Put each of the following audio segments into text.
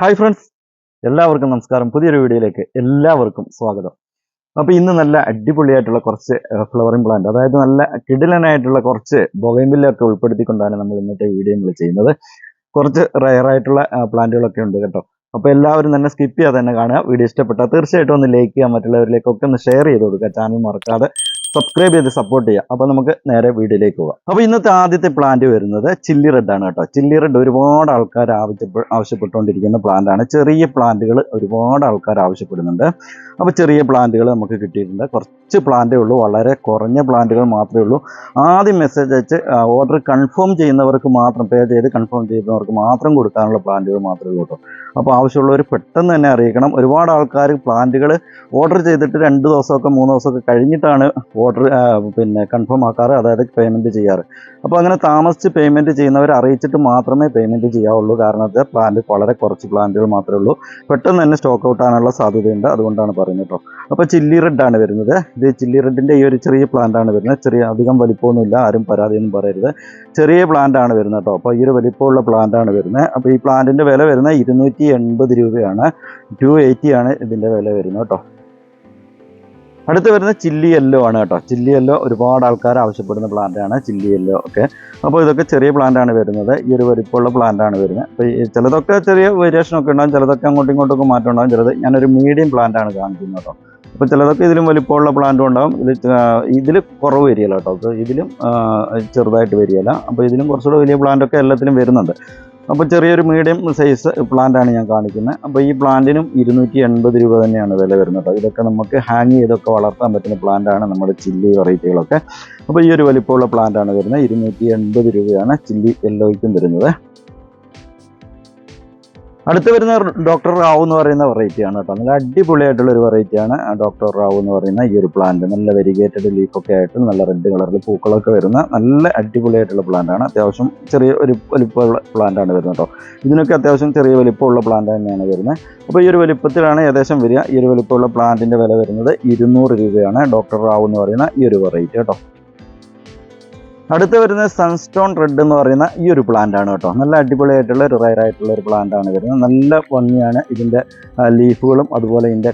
Hi friends എല്ലാവർക്കും നമസ്കാരം. പുതിയൊരു വീഡിയോയിലേക്ക് എല്ലാവർക്കും സ്വാഗതം. അപ്പോൾ ഇന്ന് നല്ല അടിപൊളിയായിട്ടുള്ള കുറച്ച് ഫ്ലവറിംഗ് പ്ലാന്റ് അതായത് നല്ല കിടിലനായിട്ടുള്ള കുറച്ച് ബൊഗൈമ്പില്ലൊക്കെ ഉൾപ്പെടുത്തിക്കൊണ്ടാണ് നമ്മൾ ഇന്നത്തെ വീഡിയോ നമ്മൾ ചെയ്യുന്നത്. കുറച്ച് റയറായിട്ടുള്ള പ്ലാന്റുകളൊക്കെ ഉണ്ട് കേട്ടോ. അപ്പോൾ എല്ലാവരും തന്നെ സ്കിപ്പ് ചെയ്യാതെ തന്നെ കാണുക. വീഡിയോ ഇഷ്ടപ്പെട്ടാൽ തീർച്ചയായിട്ടും ഒന്ന് ലൈക്ക് ചെയ്യുക. മറ്റുള്ളവരിലേക്കൊക്കെ ഒന്ന് ഷെയർ ചെയ്ത് കൊടുക്കുക. ചാനൽ മറക്കാതെ സബ്സ്ക്രൈബ് ചെയ്ത് സപ്പോർട്ട് ചെയ്യുക. അപ്പോൾ നമുക്ക് നേരെ വീഡിയോയിലേക്ക് പോകാം. അപ്പോൾ ഇന്നത്തെ ആദ്യത്തെ പ്ലാന്റ് വരുന്നത് ചില്ലി റെഡ് ആണ് കേട്ടോ. ചില്ലി റെഡ് ഒരുപാട് ആൾക്കാർ ആവശ്യപ്പെ ആവശ്യപ്പെട്ടുകൊണ്ടിരിക്കുന്ന പ്ലാന്റ് ആണ്. ചെറിയ പ്ലാന്റുകൾ ഒരുപാട് ആൾക്കാർ ആവശ്യപ്പെടുന്നുണ്ട്. അപ്പോൾ ചെറിയ പ്ലാന്റുകൾ നമുക്ക് കിട്ടിയിട്ടുണ്ട്. കുറച്ച് പ്ലാന്റേ ഉള്ളൂ. വളരെ കുറഞ്ഞ പ്ലാന്റുകൾ മാത്രമേ ഉള്ളൂ. ആദ്യം മെസ്സേജ് അയച്ച് ഓർഡർ കൺഫേം ചെയ്യുന്നവർക്ക് മാത്രം പേ ചെയ്ത് കൺഫേം ചെയ്യുന്നവർക്ക് മാത്രം കൊടുക്കാനുള്ള പ്ലാന്റുകൾ മാത്രമേ ഉള്ളൂ കേട്ടോ. അപ്പോൾ ആവശ്യമുള്ളവർ പെട്ടെന്ന് തന്നെ അറിയിക്കണം. ഒരുപാട് ആൾക്കാർ പ്ലാന്റുകൾ ഓർഡർ ചെയ്തിട്ട് രണ്ട് ദിവസമൊക്കെ മൂന്ന് ദിവസമൊക്കെ കഴിഞ്ഞിട്ടാണ് ഓർഡർ പിന്നെ കൺഫേം ആക്കാറ് അതായത് പേയ്മെന്റ് ചെയ്യാറ്. അപ്പോൾ അങ്ങനെ താമസിച്ച് പേയ്മെന്റ് ചെയ്യുന്നവർ അറിയിച്ചിട്ട് മാത്രമേ പേയ്മെന്റ് ചെയ്യാവുള്ളൂ. കാരണം അത് പ്ലാന്റ് വളരെ കുറച്ച് പ്ലാന്റുകൾ മാത്രമേ ഉള്ളൂ. പെട്ടെന്ന് തന്നെ സ്റ്റോക്ക് ഔട്ട് ആകാനുള്ള സാധ്യതയുണ്ട്. അതുകൊണ്ടാണ് പറയുന്നത് കേട്ടോ. അപ്പോൾ ചില്ലി റെഡ് ആണ് വരുന്നത്. ഇത് ചില്ലി റെഡിന്റെ ഈ ഒരു ചെറിയ പ്ലാന്റാണ് വരുന്നത്. ചെറിയ അധികം വലിപ്പമൊന്നുമില്ല. ആരും പരാതിയൊന്നും പറയരുത്. ചെറിയ പ്ലാന്റാണ് വരുന്നത് കേട്ടോ. അപ്പോൾ ഈ ഒരു വലിപ്പമുള്ള പ്ലാന്റാണ് വരുന്നത്. അപ്പോൾ ഈ പ്ലാന്റിന്റെ വില വരുന്നത് ഇരുന്നൂറ്റി എൺപത് രൂപയാണ്. ടു എയ്റ്റി ആണ് ഇതിന്റെ വില വരുന്നത് കേട്ടോ. അടുത്ത് വരുന്നത് ചില്ലി യെല്ലോ ആണ് കേട്ടോ. ചില്ലി യെല്ലോ ഒരുപാട് ആൾക്കാർ ആവശ്യപ്പെടുന്ന പ്ലാന്റ് ആണ് ചില്ലി യെല്ലോ ഒക്കെ. അപ്പോൾ ഇതൊക്കെ ചെറിയ പ്ലാന്റ് ആണ് വരുന്നത്. ഈ ഒരു വലിപ്പമുള്ള പ്ലാന്റ് ആണ് വരുന്നത്. അപ്പോൾ ഈ ചിലതൊക്കെ ചെറിയ വേരിയേഷൻ ഒക്കെ ഉണ്ടാകും ചിലതൊക്കെ അങ്ങോട്ടും ഇങ്ങോട്ടൊക്കെ മാറ്റം ഉണ്ടാകും ചിലത് ഞാനൊരു മീഡിയം പ്ലാന്റ് ആണ് കാണിക്കുന്നത് കേട്ടോ. അപ്പോൾ ചിലതൊക്കെ ഇതിലും വലിപ്പമുള്ള പ്ലാന്റും ഉണ്ടാകും ഇതിൽ ഇതിൽ കുറവ് വരികയില്ല കേട്ടോ. ഇതിലും ചെറുതായിട്ട് വരികയില്ല. അപ്പോൾ ഇതിലും കുറച്ചുകൂടെ വലിയ പ്ലാന്റ് ഒക്കെ എല്ലാത്തിലും വരുന്നുണ്ട്. അപ്പോൾ ചെറിയൊരു മീഡിയം സൈസ് പ്ലാന്റാണ് ഞാൻ കാണിക്കുന്നത് അപ്പോൾ ഈ പ്ലാന്റിനും ഇരുന്നൂറ്റി എൺപത് രൂപ തന്നെയാണ് വില വരുന്നത്. ഇതൊക്കെ നമുക്ക് ഹാങ് ചെയ്തൊക്കെ വളർത്താൻ പറ്റുന്ന പ്ലാന്റാണ് നമ്മുടെ ചില്ലി വെറൈറ്റികളൊക്കെ അപ്പോൾ ഈ ഒരു വലിപ്പമുള്ള പ്ലാന്റാണ് വരുന്നത്. ഇരുന്നൂറ്റി എൺപത് രൂപയാണ് ചില്ലി യെല്ലോയ്ക്കും വരുന്നത്. അടുത്ത് വരുന്ന ഡോക്ടർ റാവു എന്ന് പറയുന്ന വെറൈറ്റി ആണ് കേട്ടോ. നല്ല അടിപൊളിയായിട്ടുള്ള ഒരു വെറൈറ്റി ആണ്. ഡോക്ടർ റാവു എന്ന് പറയുന്ന ഈ ഒരു പ്ലാന്റ് നല്ല വെരിഗേറ്റഡ് ലീഫൊക്കെ ആയിട്ട് നല്ല റെഡ് കളറിൽ പൂക്കളൊക്കെ വരുന്ന നല്ല അടിപൊളിയായിട്ടുള്ള പ്ലാന്റ് ആണ്. അത്യാവശ്യം ചെറിയ ഒരു വലിപ്പമുള്ള പ്ലാന്റ് ആണ് വരുന്നത് കേട്ടോ. ഇതിനൊക്കെ അത്യാവശ്യം ചെറിയ വലിപ്പമുള്ള പ്ലാന്റ് തന്നെയാണ് വരുന്നത്. അപ്പോൾ ഈ ഒരു വലിപ്പത്തിലാണ് ഏകദേശം വരിക. ഈ ഒരു വലിപ്പമുള്ള പ്ലാന്റിന്റെ വില വരുന്നത് ഇരുന്നൂറ് രൂപയാണ്. ഡോക്ടർ റാവു എന്ന് പറയുന്ന ഈ ഒരു വെറൈറ്റി കേട്ടോ. അടുത്ത് വരുന്നത് സൺസ്റ്റോൺ റെഡ് എന്ന് പറയുന്ന ഈ ഒരു പ്ലാന്റ് ആണ് കേട്ടോ. നല്ല അടിപൊളിയായിട്ടുള്ള ഒരു റയർ ആയിട്ടുള്ള ഒരു പ്ലാന്റ് ആണ് വരുന്നത്. നല്ല ഭംഗിയാണ് ഇതിന്റെ ലീഫുകളും അതുപോലെ ഇതിന്റെ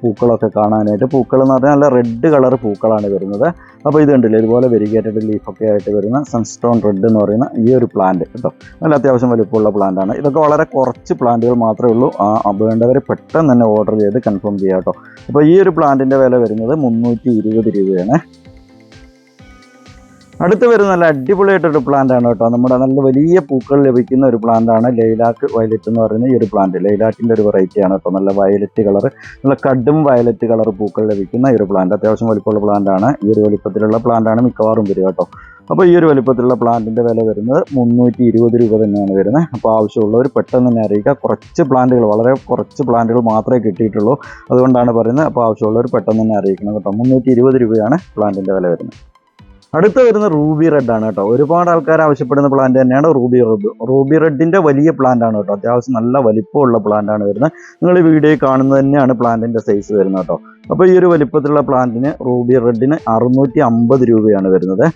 പൂക്കളൊക്കെ കാണാനായിട്ട്. പൂക്കൾ എന്ന് പറഞ്ഞാൽ നല്ല റെഡ് കളർ പൂക്കളാണ് വരുന്നത്. അപ്പോൾ ഇത് കണ്ടില്ലേ ഇതുപോലെ വെരിഗേറ്റഡ് ലീഫൊക്കെ ആയിട്ട് വരുന്ന സൺസ്റ്റോൺ റെഡ് എന്ന് പറയുന്ന ഈ ഒരു പ്ലാന്റ് കേട്ടോ. നല്ല അത്യാവശ്യം വലിപ്പമുള്ള പ്ലാന്റ് ആണ്. ഇതൊക്കെ വളരെ കുറച്ച് പ്ലാന്റുകൾ മാത്രമേ ഉള്ളൂ. വേണ്ടവർ പെട്ടെന്ന് തന്നെ ഓർഡർ ചെയ്ത് കൺഫേം ചെയ്യാം കേട്ടോ. അപ്പോൾ ഈ ഒരു പ്ലാന്റിന്റെ വില വരുന്നത് മുന്നൂറ്റി രൂപയാണ്. അടുത്ത് വരുന്ന നല്ല അടിപൊളിയായിട്ടൊരു പ്ലാന്റ് ആണ് കേട്ടോ. നമ്മുടെ നല്ല വലിയ പൂക്കൾ ലഭിക്കുന്ന ഒരു പ്ലാന്റ് ആണ് ലൈലാക്ക് വയലറ്റ് എന്ന് പറയുന്ന ഈ ഒരു പ്ലാന്റ് ലൈലാക്കിന്റെ ഒരു വെറൈറ്റി ആണ് കേട്ടോ. നല്ല വയലറ്റ് കളർ നല്ല കടും വയലറ്റ് കളർ പൂക്കൾ ലഭിക്കുന്ന ഈ ഒരു പ്ലാന്റ് അത്യാവശ്യം വലിപ്പമുള്ള പ്ലാന്റ് ആണ്. ഈ ഒരു വലിപ്പത്തിലുള്ള പ്ലാന്റ് ആണ് മിക്കവാറും വരിക കേട്ടോ. അപ്പോൾ ഈ ഒരു വലിപ്പത്തിലുള്ള പ്ലാന്റിന്റെ വില വരുന്നത് മുന്നൂറ്റി ഇരുപത് രൂപ തന്നെയാണ് വരുന്നത്. അപ്പോൾ ആവശ്യമുള്ളവർ പെട്ടെന്ന് തന്നെ അറിയിക്കുക. കുറച്ച് പ്ലാന്റുകൾ വളരെ കുറച്ച് പ്ലാന്റുകൾ മാത്രമേ കിട്ടിയിട്ടുള്ളൂ. അതുകൊണ്ടാണ് പറയുന്നത്. അപ്പോൾ ആവശ്യമുള്ളവർ പെട്ടെന്ന് തന്നെ അറിയിക്കണം കേട്ടോ. മുന്നൂറ്റി രൂപയാണ് പ്ലാന്റിന്റെ വില വരുന്നത്. അടുത്ത് വരുന്ന റൂബി റെഡ് ആണ് കേട്ടോ. ഒരുപാട് ആൾക്കാർ ആവശ്യപ്പെടുന്ന പ്ലാന്റ് തന്നെയാണ് റൂബി റെഡ്. റൂബി റെഡിന്റെ വലിയ പ്ലാന്റ് ആണ് കേട്ടോ. അത്യാവശ്യം നല്ല വലിപ്പമുള്ള പ്ലാന്റ് ആണ് വരുന്നത്. നിങ്ങൾ ഈ വീഡിയോയിൽ കാണുന്നത് തന്നെയാണ് പ്ലാന്റിന്റെ സൈസ് വരുന്നത് കേട്ടോ. അപ്പോൾ ഈ ഒരു വലിപ്പത്തിലുള്ള പ്ലാന്റിന് റൂബി റെഡിന് അറുന്നൂറ്റി അമ്പത് രൂപയാണ് വരുന്നത്.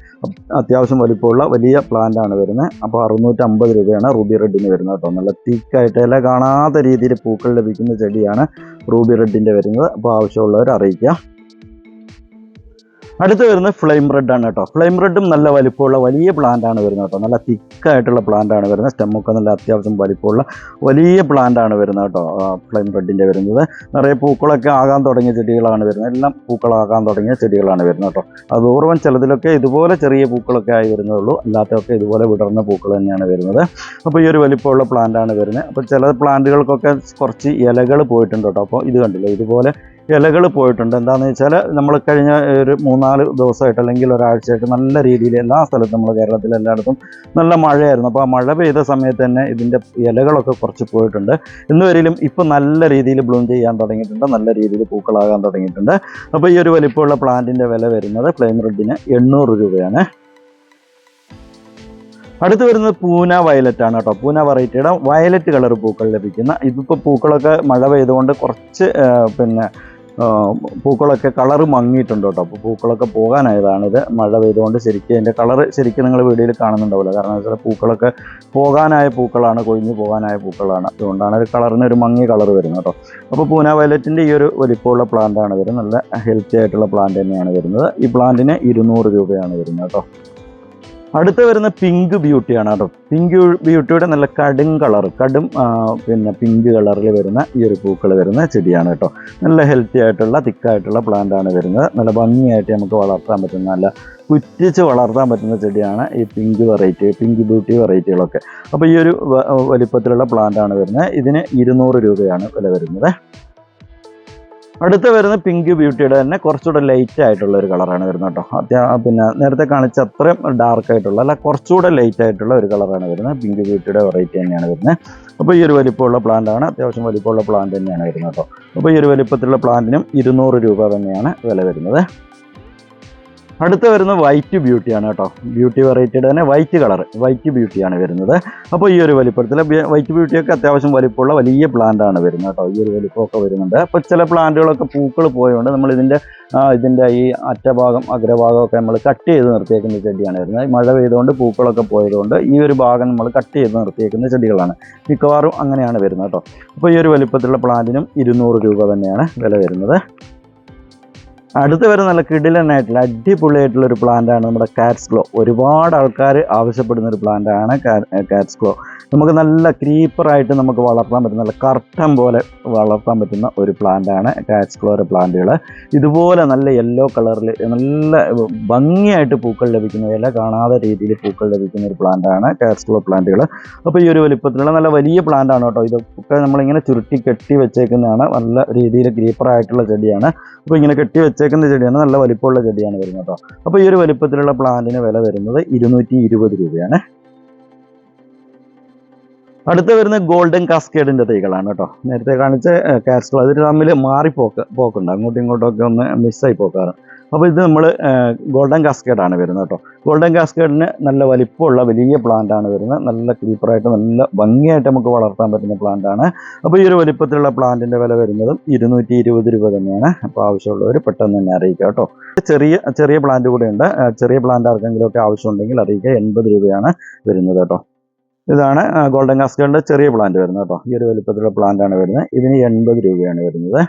അത്യാവശ്യം വലിപ്പമുള്ള വലിയ പ്ലാന്റ് ആണ് വരുന്നത്. അപ്പോൾ അറുന്നൂറ്റി അമ്പത് രൂപയാണ് റൂബി റെഡിന് വരുന്നത് കേട്ടോ. നല്ല തിക്കായിട്ട് ഇല കാണാത്ത രീതിയിൽ പൂക്കൾ ലഭിക്കുന്ന ചെടിയാണ് റൂബി റെഡിന്റെ വരുന്നത്. അപ്പോൾ ആവശ്യമുള്ളവർ അറിയിക്കുക. അടുത്ത് വരുന്നത് ഫ്ലെയിം റെഡ് ആണ് കേട്ടോ. ഫ്ലെയിം റെഡും നല്ല വലിപ്പമുള്ള വലിയ പ്ലാന്റ് ആണ് വരുന്നത് കേട്ടോ. നല്ല തിക്കായിട്ടുള്ള പ്ലാന്റ് ആണ് വരുന്നത്. സ്റ്റെമ്മൊക്കെ നല്ല അത്യാവശ്യം വലിപ്പമുള്ള വലിയ പ്ലാന്റ് ആണ് വരുന്നത് കേട്ടോ ഫ്ലെയിം റെഡിന്റെ വരുന്നത്. നിറയെ പൂക്കളൊക്കെ ആകാൻ തുടങ്ങിയ ചെടികളാണ് വരുന്നത്. എല്ലാം പൂക്കളാകാൻ തുടങ്ങിയ ചെടികളാണ് വരുന്നത് കേട്ടോ. അപൂർവം ചിലതിലൊക്കെ ഇതുപോലെ ചെറിയ പൂക്കളൊക്കെ ആയി വരുന്നുള്ളൂ. അല്ലാത്തതൊക്കെ ഇതുപോലെ വിടർന്ന പൂക്കൾ തന്നെയാണ് വരുന്നത്. അപ്പോൾ ഈ ഒരു വലിപ്പമുള്ള പ്ലാന്റ് ആണ് വരുന്നത്. അപ്പോൾ ചില പ്ലാന്റുകൾക്കൊക്കെ കുറച്ച് ഇലകൾ പോയിട്ടുണ്ട് കേട്ടോ. അപ്പോൾ ഇത് കണ്ടില്ലേ? ഇതുപോലെ ഇലകൾ പോയിട്ടുണ്ട്. എന്താണെന്ന് വെച്ചാൽ നമ്മൾ കഴിഞ്ഞ ഒരു മൂന്നാൽ ദിവസമായിട്ട് അല്ലെങ്കിൽ ഒരാഴ്ചയായിട്ട് നല്ല രീതിയിൽ എല്ലാ സ്ഥലത്തും നമ്മൾ കേരളത്തിൽ എല്ലായിടത്തും നല്ല മഴയായിരുന്നു. അപ്പോൾ ആ മഴ പെയ്ത സമയത്ത് തന്നെ ഇതിന്റെ ഇലകളൊക്കെ കുറച്ച് പോയിട്ടുണ്ട്. ഇന്ന് വരെയും ഇപ്പോൾ നല്ല രീതിയിൽ ബ്ലൂം ചെയ്യാൻ തുടങ്ങിയിട്ടുണ്ട്. നല്ല രീതിയിൽ പൂക്കളാകാൻ തുടങ്ങിയിട്ടുണ്ട്. അപ്പോൾ ഈ ഒരു വലിപ്പമുള്ള പ്ലാന്റിന്റെ വില വരുന്നത് ഫ്ലെയിം റെഡിന് എണ്ണൂറ് രൂപയാണ്. അടുത്ത് വരുന്നത് പൂന വയലറ്റ് ആണ് കേട്ടോ. പൂന വെറൈറ്റിയുടെ വയലറ്റ് കളർ പൂക്കൾ ലഭിക്കുന്ന ഇതിപ്പോൾ പൂക്കളൊക്കെ മഴ പെയ്തുകൊണ്ട് കുറച്ച് പിന്നെ പൂക്കളൊക്കെ കളറ് മങ്ങിയിട്ടുണ്ട് കേട്ടോ. അപ്പോൾ പൂക്കളൊക്കെ പോകാനായതാണിത്. മഴ പെയ്തുകൊണ്ട് ശരിക്കും അതിന്റെ കളറ് ശരിക്കും നിങ്ങൾ വീഡിയോയിൽ കാണുന്നുണ്ടാവില്ല. കാരണം വെച്ചാൽ പൂക്കളൊക്കെ പോകാനായ പൂക്കളാണ് കൊഴിഞ്ഞു പോകാനായ പൂക്കളാണ്. അതുകൊണ്ടാണ് ഒരു കളറിന് ഒരു മങ്ങിയ കളർ വരുന്നത് കേട്ടോ. അപ്പോൾ പൂന വയലറ്റിന്റെ ഈ ഒരു വലിപ്പമുള്ള പ്ലാന്റാണ് വരുന്നത്. നല്ല ഹെൽത്തി ആയിട്ടുള്ള പ്ലാന്റ് തന്നെയാണ് വരുന്നത്. ഈ പ്ലാന്റിന് ഇരുന്നൂറ് രൂപയാണ് വരുന്നത് കേട്ടോ. അടുത്ത് വരുന്ന പിങ്ക് ബ്യൂട്ടിയാണ് കേട്ടോ. പിങ്ക് ബ്യൂട്ടിയുടെ നല്ല കടും കളർ കടും പിന്നെ പിങ്ക് കളറിൽ വരുന്ന ഈ ഒരു പൂക്കൾ വരുന്ന ചെടിയാണ് കേട്ടോ. നല്ല ഹെൽത്തി ആയിട്ടുള്ള തിക്കായിട്ടുള്ള പ്ലാന്റ് ആണ് വരുന്നത്. നല്ല ഭംഗിയായിട്ട് നമുക്ക് വളർത്താൻ പറ്റുന്ന നല്ല കുറ്റിച്ച് വളർത്താൻ പറ്റുന്ന ചെടിയാണ് ഈ പിങ്ക് വെറൈറ്റി പിങ്ക് ബ്യൂട്ടി വെറൈറ്റികളൊക്കെ അപ്പോൾ ഈ ഒരു വലിപ്പത്തിലുള്ള പ്ലാന്റ് ആണ് വരുന്നത്. ഇതിന് ഇരുന്നൂറ് രൂപയാണ് വില വരുന്നത്. അടുത്ത് വരുന്ന പിങ്ക് ബ്യൂട്ടിയുടെ തന്നെ കുറച്ചുകൂടെ ലൈറ്റ് ആയിട്ടുള്ള ഒരു കളറാണ് വരുന്നത് കേട്ടോ. അത്യാ പിന്നെ നേരത്തെ കാണിച്ച അത്രയും ഡാർക്ക് ആയിട്ടുള്ള അല്ല കുറച്ചുകൂടെ ലൈറ്റ് ആയിട്ടുള്ള ഒരു കളറാണ് വരുന്നത്. പിങ്ക് ബ്യൂട്ടിയുടെ വെറൈറ്റി തന്നെയാണ് വരുന്നത്. അപ്പോൾ ഈ ഒരു വലിപ്പമുള്ള പ്ലാന്റാണ് അത്യാവശ്യം വലിപ്പമുള്ള പ്ലാന്റ് തന്നെയാണ് വരുന്നത് കേട്ടോ. അപ്പോൾ ഈ ഒരു വലിപ്പത്തിലുള്ള പ്ലാന്റിനും ഇരുന്നൂറ് രൂപ തന്നെയാണ് വില വരുന്നത്. അടുത്ത് വരുന്നത് വൈറ്റ് ബ്യൂട്ടിയാണ് കേട്ടോ. ബ്യൂട്ടി വെറൈറ്റിയുടെ തന്നെ വൈറ്റ് കളർ വൈറ്റ് ബ്യൂട്ടിയാണ് വരുന്നത്. അപ്പോൾ ഈ ഒരു വലിപ്പത്തിൽ വൈറ്റ് ബ്യൂട്ടിയൊക്കെ അത്യാവശ്യം വലിപ്പമുള്ള വലിയ പ്ലാന്റ് ആണ് വരുന്നത് കേട്ടോ. ഈ ഒരു വലിപ്പമൊക്കെ വരുന്നുണ്ട്. അപ്പോൾ ചില പ്ലാന്റുകളൊക്കെ പൂക്കൾ പോയതുകൊണ്ട് നമ്മൾ ഇതിന്റെ ഇതിന്റെ ഈ അറ്റഭാഗം അഗ്രഭാഗമൊക്കെ നമ്മൾ കട്ട് ചെയ്ത് നിർത്തിയേക്കുന്ന ചെടിയാണ് വരുന്നത്. മഴ പെയ്തുകൊണ്ട് പൂക്കളൊക്കെ പോയതുകൊണ്ട് ഈ ഒരു ഭാഗം നമ്മൾ കട്ട് ചെയ്ത് നിർത്തിയേക്കുന്ന ചെടികളാണ്. മിക്കവാറും അങ്ങനെയാണ് വരുന്നത് കേട്ടോ. അപ്പോൾ ഈ ഒരു വലിപ്പത്തിലുള്ള പ്ലാന്റിനും ഇരുന്നൂറ് രൂപ തന്നെയാണ് വില വരുന്നത്. അടുത്ത് വരുന്ന നല്ല കിടിലനായിട്ടുള്ള അടിപൊളിയായിട്ടുള്ള ഒരു പ്ലാന്റാണ് നമ്മുടെ കാറ്റ്സ് ഗ്ലോ ഒരുപാട് ആൾക്കാർ ആവശ്യപ്പെടുന്ന ഒരു പ്ലാന്റാണ് കാറ്റ്സ് ഗ്ലോ നമുക്ക് നല്ല ക്രീപ്പറായിട്ട് നമുക്ക് വളർത്താൻ പറ്റുന്ന നല്ല കർട്ടൻ പോലെ വളർത്താൻ പറ്റുന്ന ഒരു പ്ലാന്റാണ് കാറ്റ്സ് ഗ്ലോയുടെ പ്ലാന്റുകൾ ഇതുപോലെ നല്ല യെല്ലോ കളറിൽ നല്ല ഭംഗിയായിട്ട് പൂക്കൾ ലഭിക്കുന്ന ഇല കാണാതെ രീതിയിൽ പൂക്കൾ ലഭിക്കുന്ന ഒരു പ്ലാന്റാണ് കാറ്റ്സ് ഗ്ലോ പ്ലാന്റുകൾ അപ്പോൾ ഈ ഒരു വലിപ്പത്തിലുള്ള നല്ല വലിയ പ്ലാന്റാണ് കേട്ടോ. ഇതൊക്കെ നമ്മളിങ്ങനെ ചുരുട്ടി കെട്ടി വെച്ചേക്കുന്നതാണ്. നല്ല രീതിയിൽ ക്രീപ്പറായിട്ടുള്ള ചെടിയാണ്. അപ്പോൾ ഇങ്ങനെ കെട്ടി വെച്ചേക്കുന്ന ചെടിയാണ്. നല്ല വലിപ്പമുള്ള ചെടിയാണ് വരുന്നത് കേട്ടോ. അപ്പോൾ ഈ ഒരു വലിപ്പത്തിലുള്ള പ്ലാന്റിന് വില വരുന്നത് ഇരുന്നൂറ്റി ഇരുപത് രൂപയാണ്. അടുത്ത് വരുന്ന ഗോൾഡൻ കാസ്കേഡിന്റെ തൈകളാണ് കേട്ടോ. നേരത്തെ കാണിച്ച കാസ്കൾ അതിൽ തമ്മിൽ മാറിപ്പോക്ക് പോക്കുണ്ട്. അങ്ങോട്ടും ഇങ്ങോട്ടും ഒക്കെ ഒന്ന് മിസ്സായി പോക്കാറ്. അപ്പോൾ ഇത് നമ്മൾ ഗോൾഡൻ കാസ്കേഡാണ് വരുന്നത് കേട്ടോ. ഗോൾഡൻ കാസ്കേഡിന് നല്ല വലിപ്പമുള്ള വലിയ പ്ലാന്റ് ആണ് വരുന്നത്. നല്ല ക്രീപ്പറായിട്ട് നല്ല ഭംഗിയായിട്ട് നമുക്ക് വളർത്താൻ പറ്റുന്ന പ്ലാന്റ് ആണ്. അപ്പോൾ ഈ ഒരു വലിപ്പത്തിലുള്ള പ്ലാന്റിന്റെ വില വരുന്നതും ഇരുന്നൂറ്റി ഇരുപത് രൂപ തന്നെയാണ്. അപ്പോൾ ആവശ്യമുള്ളവർ പെട്ടെന്ന് തന്നെ അറിയിക്കുക കേട്ടോ. ചെറിയ ചെറിയ പ്ലാന്റ് കൂടെ ഉണ്ട്. ചെറിയ പ്ലാന്റ് ആർക്കെങ്കിലും ഒക്കെ ആവശ്യമുണ്ടെങ്കിൽ അറിയിക്കുക എൺപത് രൂപയാണ് വരുന്നത് കേട്ടോ. ഇതാണ് ഗോൾഡൻ കാസ്കേഡിന്റെ ചെറിയ പ്ലാന്റ് വരുന്നത് കേട്ടോ. ഈ ഒരു വലിപ്പത്തിലുള്ള പ്ലാന്റ് ആണ് വരുന്നത്. ഇതിന് എൺപത് രൂപയാണ് വരുന്നത്.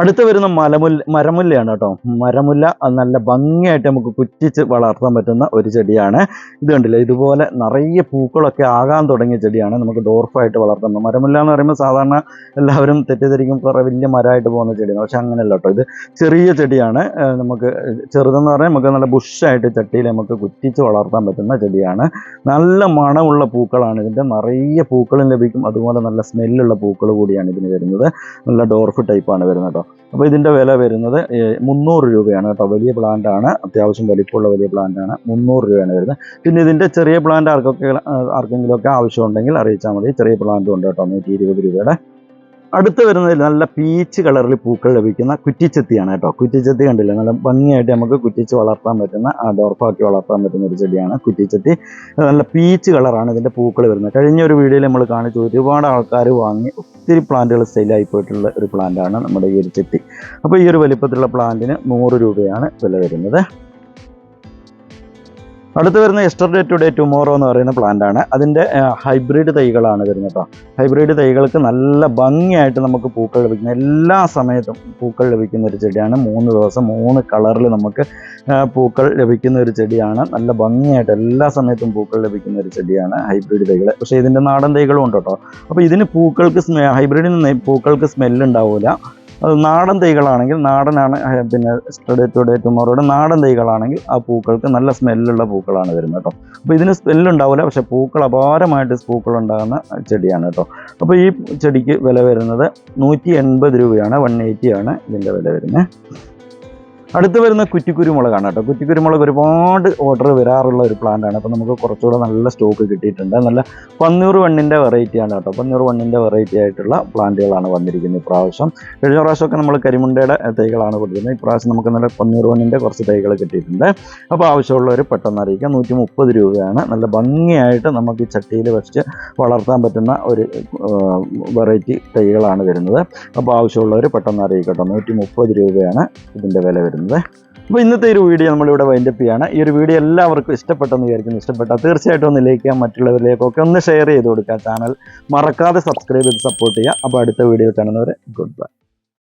അടുത്ത് വരുന്ന മലമുല്ല മരമുല്ലയാണ് കേട്ടോ. മരമുല്ല നല്ല ഭംഗിയായിട്ട് നമുക്ക് കുറ്റിച്ച് വളർത്താൻ പറ്റുന്ന ഒരു ചെടിയാണ്. ഇത് കണ്ടില്ലേ? ഇതുപോലെ നിറയെ പൂക്കളൊക്കെ ആകാൻ തുടങ്ങിയ ചെടിയാണ് നമുക്ക് ഡോർഫായിട്ട് വളർത്തുന്നത്. മരമുല്ല എന്ന് പറയുമ്പോൾ സാധാരണ എല്ലാവരും തെറ്റിദ്ധരിക്കും കുറേ വലിയ മരമായിട്ട് പോകുന്ന ചെടിയാണ്. പക്ഷെ അങ്ങനെയല്ല കേട്ടോ. ഇത് ചെറിയ ചെടിയാണ്. നമുക്ക് ചെറുതെന്ന് പറഞ്ഞാൽ നമുക്ക് നല്ല ബുഷായിട്ട് ചട്ടിയിൽ നമുക്ക് കുറ്റിച്ച് വളർത്താൻ പറ്റുന്ന ചെടിയാണ്. നല്ല മണമുള്ള പൂക്കളാണ് ഇതിന്റെ. നിറയെ പൂക്കളും ലഭിക്കും. അതുപോലെ നല്ല സ്മെല്ലുള്ള പൂക്കൾ കൂടിയാണ് ഇതിന് വരുന്നത്. നല്ല ഡോർഫ് ടൈപ്പാണ് വരുന്നത് കേട്ടോ. അപ്പോൾ ഇതിന്റെ വില വരുന്നത് മുന്നൂറ് രൂപയാണ് കേട്ടോ. വലിയ പ്ലാന്റ് ആണ്. അത്യാവശ്യം വലിപ്പമുള്ള വലിയ പ്ലാന്റ് ആണ്. മുന്നൂറ് രൂപയാണ് വരുന്നത്. പിന്നെ ഇതിന്റെ ചെറിയ പ്ലാന്റ് ആർക്കൊക്കെ ആർക്കെങ്കിലും ഒക്കെ ആവശ്യമുണ്ടെങ്കിൽ അറിയിച്ചാൽ മതി. ചെറിയ പ്ലാന്റും ഉണ്ട് കേട്ടോ നൂറ്റി ഇരുപത് രൂപയുടെ. അടുത്ത് വരുന്നതിൽ നല്ല പീച്ച് കളറിൽ പൂക്കൾ ലഭിക്കുന്ന കുറ്റിച്ചെത്തിയാണ് കേട്ടോ. കുറ്റിച്ചെത്തി കണ്ടില്ല? നല്ല ഭംഗിയായിട്ട് നമുക്ക് കുറ്റിച്ച് വളർത്താൻ പറ്റുന്ന ഡോർഫാക്കി വളർത്താൻ പറ്റുന്ന ഒരു ചെടിയാണ് കുറ്റിച്ചെത്തി. നല്ല പീച്ച് കളറാണ് ഇതിന്റെ പൂക്കൾ വരുന്നത്. കഴിഞ്ഞ ഒരു വീഡിയോയിൽ നമ്മൾ കാണിച്ചു ഒരുപാട് ആൾക്കാർ വാങ്ങി ഒത്തിരി പ്ലാന്റുകൾ സെയിലായി പോയിട്ടുള്ള ഒരു പ്ലാന്റാണ് നമ്മുടെ ഈ ഒരു ചെത്തി. അപ്പോൾ ഈ ഒരു വലിപ്പത്തിലുള്ള പ്ലാന്റിന് നൂറ് രൂപയാണ് വില വരുന്നത്. അടുത്ത് വരുന്ന എസ്റ്റർഡേ ടുഡേ ടുമോറോ എന്ന് പറയുന്ന പ്ലാന്റ് ആണ്. അതിന്റെ ഹൈബ്രിഡ് തൈകളാണ് വരുന്നത് കേട്ടോ ഹൈബ്രിഡ് തൈകൾക്ക് നല്ല ഭംഗിയായിട്ട് നമുക്ക് പൂക്കൾ ലഭിക്കുന്ന എല്ലാ സമയത്തും പൂക്കൾ ലഭിക്കുന്ന ഒരു ചെടിയാണ്. മൂന്ന് ദിവസം മൂന്ന് കളറിൽ നമുക്ക് പൂക്കൾ ലഭിക്കുന്ന ഒരു ചെടിയാണ്. നല്ല ഭംഗിയായിട്ട് എല്ലാ സമയത്തും പൂക്കൾ ലഭിക്കുന്ന ഒരു ചെടിയാണ് ഹൈബ്രിഡ് തൈകൾ പക്ഷേ ഇതിന്റെ നാടൻ തൈകളും ഉണ്ട് കേട്ടോ അപ്പോൾ ഇതിന് പൂക്കൾക്ക് സ്മെ ഹൈബ്രിഡിന് പൂക്കൾക്ക് സ്മെല്ല് ഉണ്ടാവില്ല അത് നാടൻ തൈകളാണെങ്കിൽ നാടനാണ് പിന്നെ സ്റ്റഡേ ടുഡേ ടുമോറോയുടെ നാടൻ തൈകളാണെങ്കിൽ ആ പൂക്കൾക്ക് നല്ല സ്മെല്ലുള്ള പൂക്കളാണ് വരുന്നത് കേട്ടോ. അപ്പോൾ ഇതിന് സ്മെല്ലുണ്ടാവില്ല പക്ഷേ പൂക്കൾ അപാരമായിട്ട് പൂക്കൾ ഉണ്ടാകുന്ന ചെടിയാണ് കേട്ടോ. അപ്പോൾ ഈ ചെടിക്ക് വില വരുന്നത് നൂറ്റി എൺപത് രൂപയാണ് വൺ എയ്റ്റി ആണ് ഇതിന്റെ വില വരുന്നത്. അടുത്ത് വരുന്ന കുറ്റിക്കുരുമുളകാണ് കേട്ടോ. കുറ്റിക്കുരുമുളക് ഒരുപാട് ഓർഡർ വരാറുള്ള ഒരു പ്ലാന്റ് ആണ്. അപ്പോൾ നമുക്ക് കുറച്ചുകൂടെ നല്ല സ്റ്റോക്ക് കിട്ടിയിട്ടുണ്ട്. നല്ല പന്നൂർ വണ്ണിന്റെ വെറൈറ്റിയാണ് കേട്ടോ. പന്നൂർ വണ്ണിന്റെ വെറൈറ്റി ആയിട്ടുള്ള പ്ലാന്റുകളാണ് വന്നിരിക്കുന്നത് ഇപ്രാവശ്യം. കഴിഞ്ഞ പ്രാവശ്യമൊക്കെ നമ്മൾ കരിമുണ്ടയുടെ തൈകളാണ് കൊടുക്കുന്നത് ഇപ്രാവശ്യം നമുക്ക് നല്ല പന്നൂർ വണ്ണിന്റെ കുറച്ച് തൈകൾ കിട്ടിയിട്ടുണ്ട്. അപ്പോൾ ആവശ്യമുള്ളവർ പെട്ടെന്ന് അറിയിക്കാം. നൂറ്റി മുപ്പത് രൂപയാണ്. നല്ല ഭംഗിയായിട്ട് നമുക്ക് ഈ ചട്ടിയിൽ വെച്ച് വളർത്താൻ പറ്റുന്ന ഒരു വെറൈറ്റി തൈകളാണ് വരുന്നത്. അപ്പോൾ ആവശ്യമുള്ളവർ പെട്ടെന്ന് അറിയിക്കട്ടോ. നൂറ്റി മുപ്പത് രൂപയാണ് ഇതിന്റെ വില വരുന്നത്. അപ്പോൾ ഇന്നത്തെ ഒരു വീഡിയോ നമ്മളിവിടെ വൈൻഡപ്പ് ചെയ്യാണ്. ഈ ഒരു വീഡിയോ എല്ലാവർക്കും ഇഷ്ടപ്പെട്ടെന്ന് വിചാരിക്കുന്നു. ഇഷ്ടപ്പെട്ടാൽ തീർച്ചയായിട്ടും ഒന്ന് ലൈക്ക് ചെയ്യാം മറ്റുള്ളവരിലേക്കൊക്കെ ഒന്ന് ഷെയർ ചെയ്ത് കൊടുക്കുക. ചാനൽ മറക്കാതെ സബ്സ്ക്രൈബ് ചെയ്ത് സപ്പോർട്ട് ചെയ്യുക. അപ്പോൾ അടുത്ത വീഡിയോ കാണുന്നവരെ ഗുഡ് ബൈ